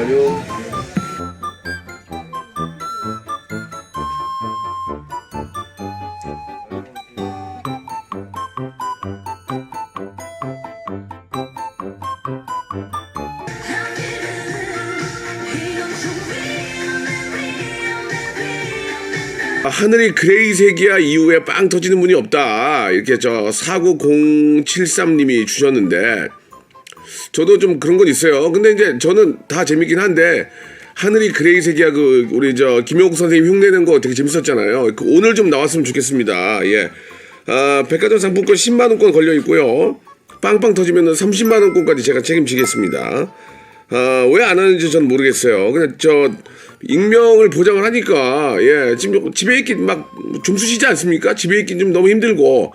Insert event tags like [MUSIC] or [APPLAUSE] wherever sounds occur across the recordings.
안녕하세요. 하늘이 그레이색이야 이후에 빵 터지는 분이 없다. 이렇게 저 49073님이 주셨는데 저도 좀 그런 건 있어요. 근데 이제 저는 다 재밌긴 한데 하늘이 그레이색이야 그 우리 저 김용국 선생님 흉내낸 거 되게 재밌었잖아요. 그 오늘 좀 나왔으면 좋겠습니다. 예. 아, 백화점 상품권 10만 원권 걸려 있고요. 빵빵 터지면 30만 원권까지 제가 책임지겠습니다. 아, 왜 안 하는지 저는 모르겠어요. 그냥 저 익명을 보장을 하니까 예, 지금 집에 있기 막 좀 쑤시지 않습니까? 집에 있기 좀 너무 힘들고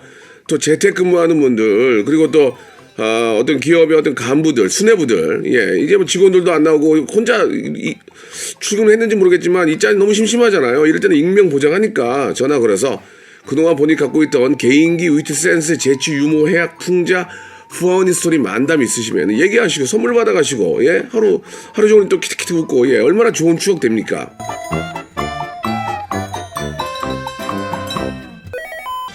또 재택근무하는 분들 그리고 또 아, 어떤 기업의 어떤 간부들, 수뇌부들, 예, 이제 뭐 직원들도 안 나오고 혼자 이, 출근했는지 모르겠지만 이 짤이 너무 심심하잖아요. 이럴 때는 익명 보장하니까 전화 걸어서 그동안 본인이 갖고 있던 개인기, 위트 센스, 재치, 유머, 해학, 풍자, 후원이 스토리 만담 있으시면 얘기하시고 선물 받아가시고 예 하루 하루 종일 또 키트키트 웃고 예 얼마나 좋은 추억 됩니까?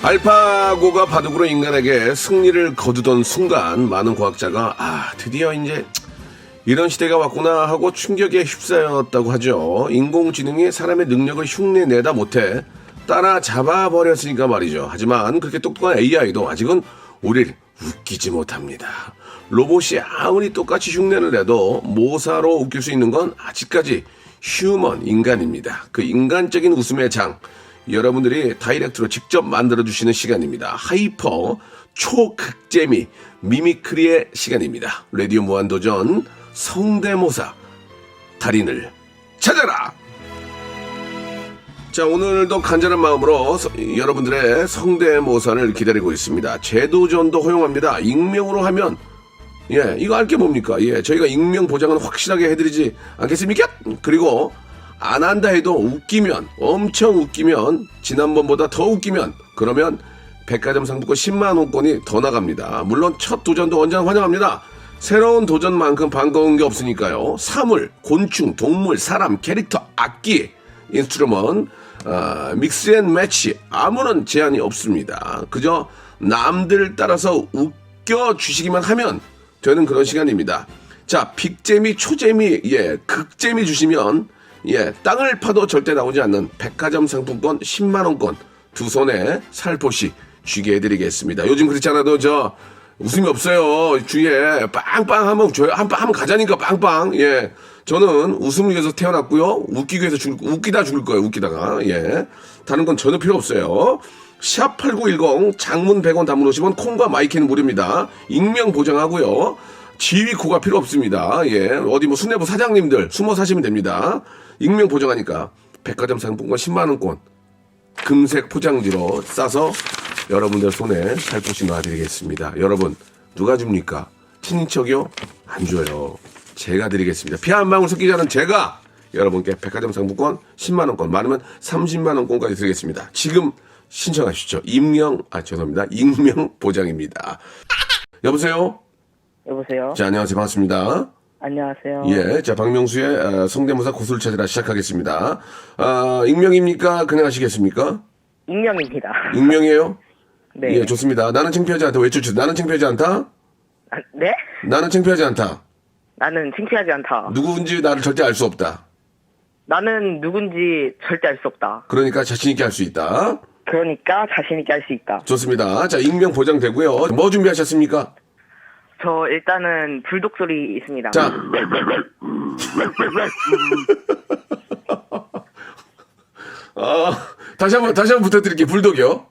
알파고가 바둑으로 인간에게 승리를 거두던 순간 많은 과학자가 아 드디어 이제 이런 시대가 왔구나 하고 충격에 휩싸였다고 하죠. 인공지능이 사람의 능력을 흉내내다 못해 따라 잡아 버렸으니까 말이죠. 하지만 그렇게 똑똑한 AI도 아직은 우리를 웃기지 못합니다. 로봇이 아무리 똑같이 흉내를 내도 모사로 웃길 수 있는 건 아직까지 휴먼 인간입니다. 그 인간적인 웃음의 장 여러분들이 다이렉트로 직접 만들어 주시는 시간입니다. 하이퍼 초극재미 미미크리의 시간입니다. 라디오 무한도전 성대모사 달인을 찾아라. 자 오늘도 간절한 마음으로 서- 여러분들의 성대모사를 기다리고 있습니다. 재도전도 허용합니다. 익명으로 하면 예 이거 알게 뭡니까? 예 저희가 익명 보장은 확실하게 해드리지 않겠습니까? 그리고 안 한다 해도 웃기면 엄청 웃기면 지난번보다 더 웃기면 그러면 백화점 상품권 10만 원권이 더 나갑니다. 물론 첫 도전도 언제나 환영합니다. 새로운 도전만큼 반가운 게 없으니까요. 사물, 곤충, 동물, 사람, 캐릭터, 악기, 인스트루먼, 아, 믹스 앤 매치 아무런 제한이 없습니다. 그저 남들 따라서 웃겨 주시기만 하면 되는 그런 시간입니다. 자, 빅재미, 초재미, 예, 극재미 주시면 예, 땅을 파도 절대 나오지 않는 백화점 상품권 10만 원권 두 손에 살포시 쥐게 해드리겠습니다. 요즘 그렇지 않아도 저 웃음이 없어요. 주위에 빵빵 하면 줘요. 한빵 하면 가자니까 빵빵. 예. 저는 웃음을 위해서 태어났고요. 웃기기 위해서 죽을, 웃기다 죽을 거예요. 웃기다가. 예. 다른 건 전혀 필요 없어요. 샵 8910 장문 100원 단문 50원 콩과 마이키는 무료입니다. 익명 보장하고요. 지위 코가 필요 없습니다. 예. 어디 뭐 수뇌부 사장님들 숨어 사시면 됩니다. 익명 보장하니까 백화점 상품권 10만 원권 금색 포장지로 싸서 여러분들 손에 살포시 놔드리겠습니다. 여러분 누가 줍니까? 친인척이요? 안 줘요. 제가 드리겠습니다. 피 한 방울 섞이지 않은 제가 여러분께 백화점 상품권 10만 원권 많으면 30만 원권까지 드리겠습니다. 지금 신청하시죠. 익명 아 죄송합니다. 익명 보장입니다. 여보세요. 여보세요. 자 안녕하세요 반갑습니다. 안녕하세요. 예, 자 박명수의 어, 성대모사 고수를 찾으라 시작하겠습니다. 아 익명입니까? 그냥 하시겠습니까? 익명입니다. 익명이에요? 네. 예, 좋습니다. 나는 창피하지 않다. 외쳐주세요. 나는 창피하지 않다? 아, 네? 나는 창피하지 않다. 나는 창피하지 않다. 누구인지 나를 절대 알 수 없다. 나는 누군지 절대 알 수 없다. 그러니까 자신있게 할 수 있다. 그러니까 자신있게 할 수 있다. 좋습니다. 자, 익명 보장되고요. 뭐 준비하셨습니까? 저 일단은 불독 소리 있습니다. 자. [LAUGHS] 아, 다시 한 번, 다시 한 번 부탁드릴게요. 불독이요.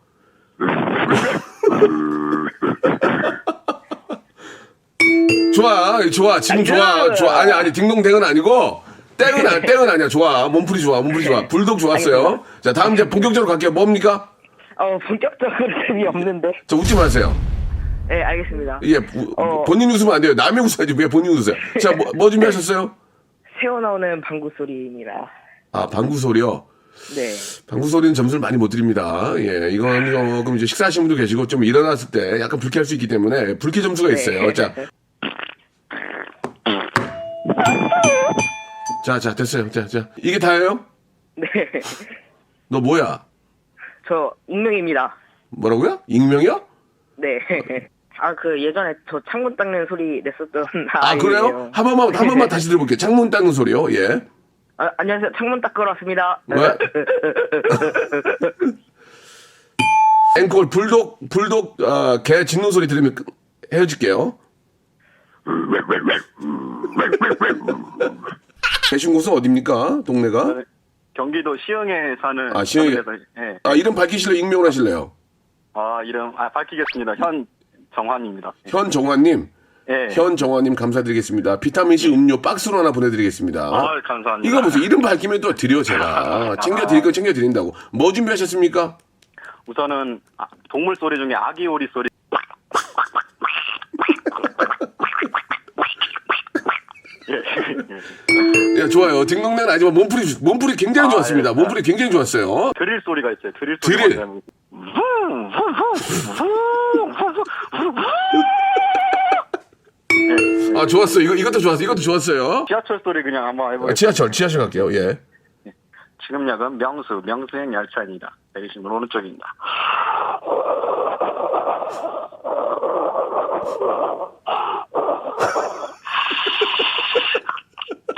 [LAUGHS] 좋아, 좋아. 지금 좋아. 좋아. 아니, 아니, 딩동댕은 아니고, 땡은, 아니, 땡은 아니야. 좋아. 몸풀이 좋아. 몸풀이 좋아. 불독 좋았어요. 자, 다음 이제 본격적으로 갈게요. 뭡니까? 어, 본격적으로 재미없는데. 저 웃지 마세요. 네, 알겠습니다. 예, 부- 어. 본인 웃으면 안 돼요. 남의 웃어야지. 왜 본인 웃으세요? 자, 뭐, 뭐 준비하셨어요? [LAUGHS] 새어 나오는 방구 소리입니다. 아, 방구 소리요. 네. 방구 소리는 점수를 많이 못 드립니다. 예, 이건 조금 이제 식사하신 분도 계시고 좀 일어났을 때 약간 불쾌할 수 있기 때문에 불쾌 점수가 있어요. 네. 자, 자, 자, 됐어요. 자, 자, 이게 다예요? 네. 너 뭐야? 저 익명입니다. 뭐라고요? 익명이요? 네. 아, 그 예전에 저 창문 닦는 소리 냈었던 아, 그래요? 아이예요. 한 번만, 한 번만 다시 들어볼게요. 창문 닦는 소리요. 예. 아, 안녕하세요. 창문 닦으러 왔습니다. 왜? [LAUGHS] 앵콜 불독 불독 어, 개 짖는 소리 들으면 끝- 헤어질게요. [LAUGHS] 계신 곳은 어딥니까? 동네가? 경기도 시흥에 사는 아, 시흥에- 사람에서, 예. 아 이름 밝히실래요? 익명을 하실래요? 아 이름 아 밝히겠습니다. 현 정환입니다. 현정환님, 예. 현정환님 감사드리겠습니다. 비타민C 음료 박스로 하나 보내드리겠습니다. 아 감사합니다. 이거 보세요. 이름 밝히면 또 드려 제가 [LAUGHS] 챙겨드릴 거 챙겨드린다고. 뭐 준비하셨습니까? 우선은 아, 동물 소리 중에 아기 오리 소리. [LAUGHS] 예. 예, 좋아요. 딩동댕은 아니지만 몸풀이 몸풀이 굉장히 아, 좋았습니다. 예. 몸풀이 굉장히 좋았어요. 드릴 소리가 있어요. 드릴 소리. 드릴. 아 좋았어. 이거 이것도 좋았어. 이것도 좋았어요. 지하철 소리 그냥 한번 아, 해보겠습니다. 지하철 지하철 갈게요. 예. 지금 역은 명수 명수행 열차입니다. 내리신 분 오른쪽입니다.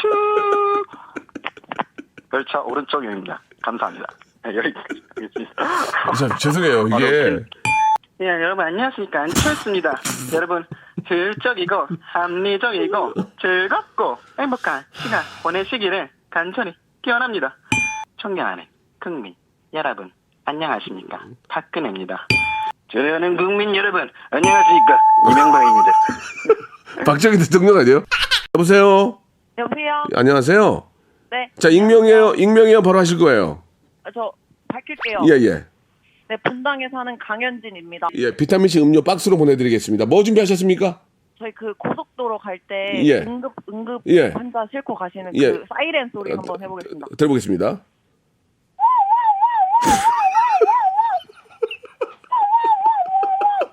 쭉. 열차 오른쪽입니다. 감사합니다. 네, 여기까지 하겠습니다. 자, 죄송해요. 이게 예, 여러분 안녕하십니까 안철수입니다. 여러분 효율적이고 합리적이고 즐겁고 행복한 시간 보내시기를 간절히 기원합니다. 존경하는 국민 여러분 안녕하십니까 박근혜입니다. 존경하는 국민 여러분 안녕하십니까 이명박입니다. [LAUGHS] 박정희 대통령 아니에요? 여보세요. 여보세요? 안녕하세요. 네. 자, 익명이에요. 익명이요. 바로 하실 거예요. 아, 저 밝힐게요. 예, 예. 네, 분당에 사는 강현진입니다. 예, 비타민 C 음료 박스로 보내드리겠습니다. 뭐 준비하셨습니까? 저희 그 고속도로 갈 때 예. 응급 응급 예. 환자 싣고 가시는 예. 그 사이렌 소리 한번 해보겠습니다. 들어보겠습니다.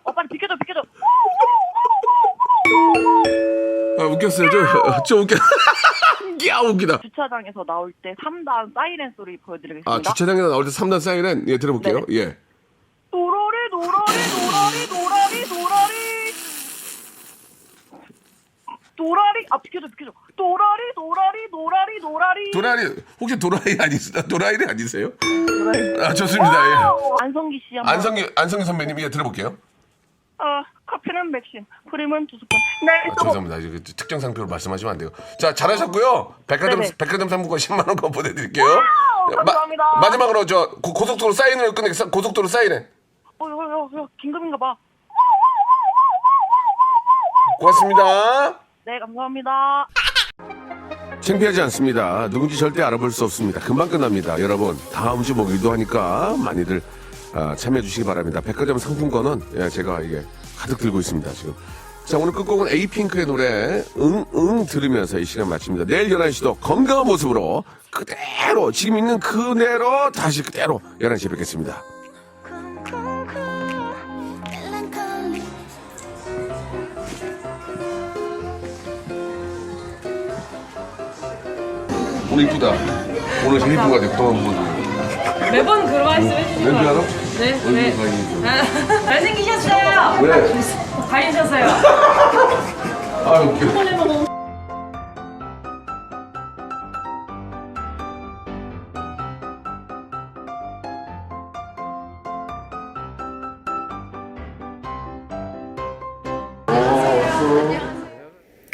어 빨리 비켜줘 비켜줘. 아, 웃겼어요. 좀, 좀 웃겨. [LAUGHS] 야, 웃기다. 주차장에서 나올 때 3단 사이렌 소리 보여드리겠습니다. 아, 주차장에서 나올 때 3단 사이렌. 예, 들어볼게요. 네. 예. 도라리 도라리 도라리 도라리 도라리 도라리 아 비켜줘 비켜줘 도라리 도라리 도라리 도라리 도라리, 혹시 도라이 아니세요? 도라이리 아니세요? 도라리 아, 좋습니다. 예. 안성기 씨 한번 안성기, 안성기 선배님, 예, 들어볼게요. 어, 커피는 맥심, 프림은 두 스푼. 네, 아, 또 죄송합니다. 이거 특정 상표로 말씀하시면 안 돼요. 자, 잘하셨고요. 백화점, 네네. 백화점 상품권 10만 원권 [LAUGHS] 보내드릴게요. 감사합니다. 마, 지막으로저 고- 고속도로 사인을 끝내 고속도로 사인해. 어, 어, 긴급인가 봐. 고맙습니다. 네, 감사합니다. 창피하지 않습니다. 누군지 절대 알아볼 수 없습니다. 금방 끝납니다. 여러분, 다음 주 목요일도 하니까 많이들 아, 참여해 주시기 바랍니다. 백화점 상품권은 예, 제가 이게 가득 들고 있습니다, 지금. 자, 오늘 끝곡은 에이핑크의 노래 응, 응 들으면서 이 시간 마칩니다. 내일 11시도 건강한 모습으로 그대로, 지금 있는 그대로 다시 그대로 11시에 뵙겠습니다. 오늘 이쁘다. 오늘 것 같아. 그동안 본 거. 매번 그런 말씀 해주시는 왠지 거 알아? 네, 얼굴 네. 가인이 [LAUGHS] 잘생기셨어요. 왜? [LAUGHS] 가리셨어요. [LAUGHS] 아, 웃겨.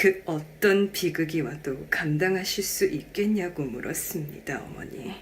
그 어떤 비극이 와도 감당하실 수 있겠냐고 물었습니다, 어머니.